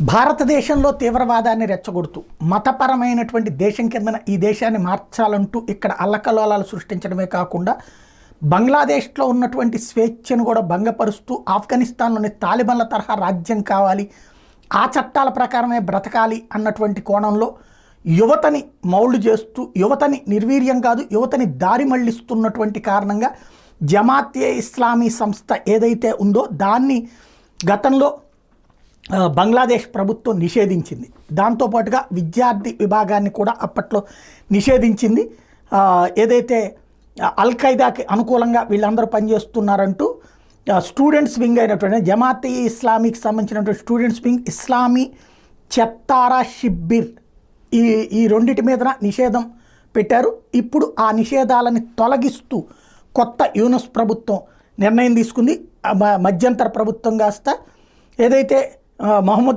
భారతదేశంలో తీవ్రవాదాన్ని రెచ్చగొడుతూ మతపరమైనటువంటి దేశం కిందన ఈ దేశాన్ని మార్చాలంటూ ఇక్కడ అల్లకలోలాలు సృష్టించడమే కాకుండా బంగ్లాదేశ్లో ఉన్నటువంటి స్వేచ్ఛను కూడా భంగపరుస్తూ ఆఫ్ఘనిస్తాన్లోని తాలిబన్ల తరహా రాజ్యం కావాలి ఆ చట్టాల ప్రకారమే బ్రతకాలి అన్నటువంటి కోణంలో యువతని మౌళ్ళు చేస్తూ యువతని నిర్వీర్యం కాదు యువతని దారి మళ్ళిస్తున్నటువంటి కారణంగా జమాతే ఇస్లామీ సంస్థ ఏదైతే ఉందో దాన్ని గతంలో బంగ్లాదేశ్ ప్రభుత్వం నిషేధించింది. దాంతోపాటుగా విద్యార్థి విభాగాన్ని కూడా అప్పట్లో నిషేధించింది. ఏదైతే అల్ ఖైదాకి అనుకూలంగా వీళ్ళందరూ పనిచేస్తున్నారంటూ స్టూడెంట్స్ వింగ్ అయినటువంటి జమాతీ ఇస్లామీకి సంబంధించినటువంటి స్టూడెంట్స్ వింగ్ ఇస్లామీ చెత్తారా షిబ్బిర్ ఈ ఈ రెండింటి మీద నిషేధం పెట్టారు. ఇప్పుడు ఆ నిషేధాలని తొలగిస్తూ కొత్త యూనస్ ప్రభుత్వం నిర్ణయం తీసుకుంది. మధ్యంతర ప్రభుత్వం కాస్త ఏదైతే ఆ, మహమ్మద్